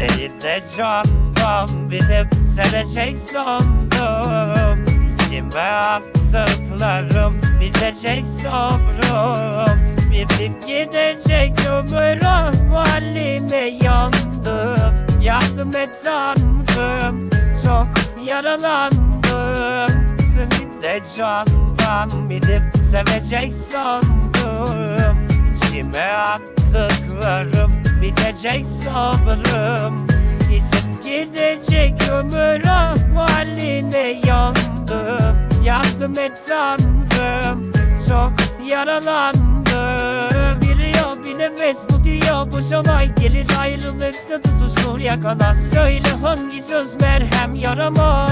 Seni de candan bilip sevecek sandım Kime yaptıklarım bitecek sabrım. Bitip gidecek ömür ah halime yandım. Yardım et tanrım çok yaralandım. Seni de candan bilip sevecek sandım. Kime yaptıklarım bitecek sabrım Bitip gidecek ömür ah haline yandım. Yardım et tanrım çok yaralandım. Bir yol bir nefes bu diyor bu olay gelir ayrılıkta tutuşur yakala Söyle hangi söz merhem yarama.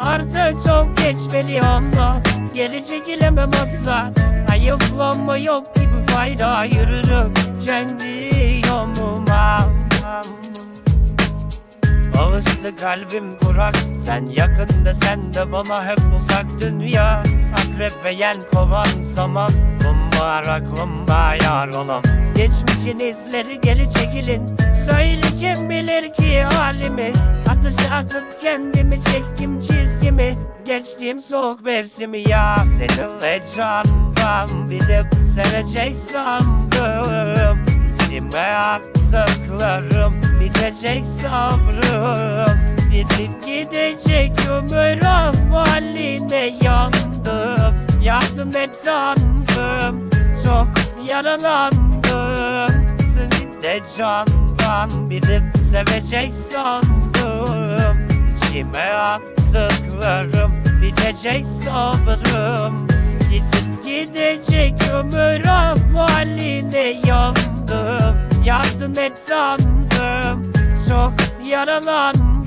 Artık çok geç biliyorlar Gelecek ilemem asla. Ayıplanma yok gibi fayda yürürüm. Kendi Kalbim kurak. Sen yakında sen de bana hep uzak. Dünya Akrep ve yel kovan zaman. Kumbar aklımda yar olan. Geçmişin izleri geri çekilin. Söyle kim bilir ki halimi? Ateşe atıp kendimi çektim çizgimi. Geçtiğim soğuk mevsimi ya. Seninle candan bilip sevecek sandım Kime yaptıklarım bitecek sabrım Bitip gidecek ömür ah haline yandım. Yardım et tanrım çok yaralandım. Seni de candan bilip sevecek sandım. Kime yaptıklarım bitecek sabrım. Gitip gidecek ömür ah haline yandım. Yardım et tanrım yaralanma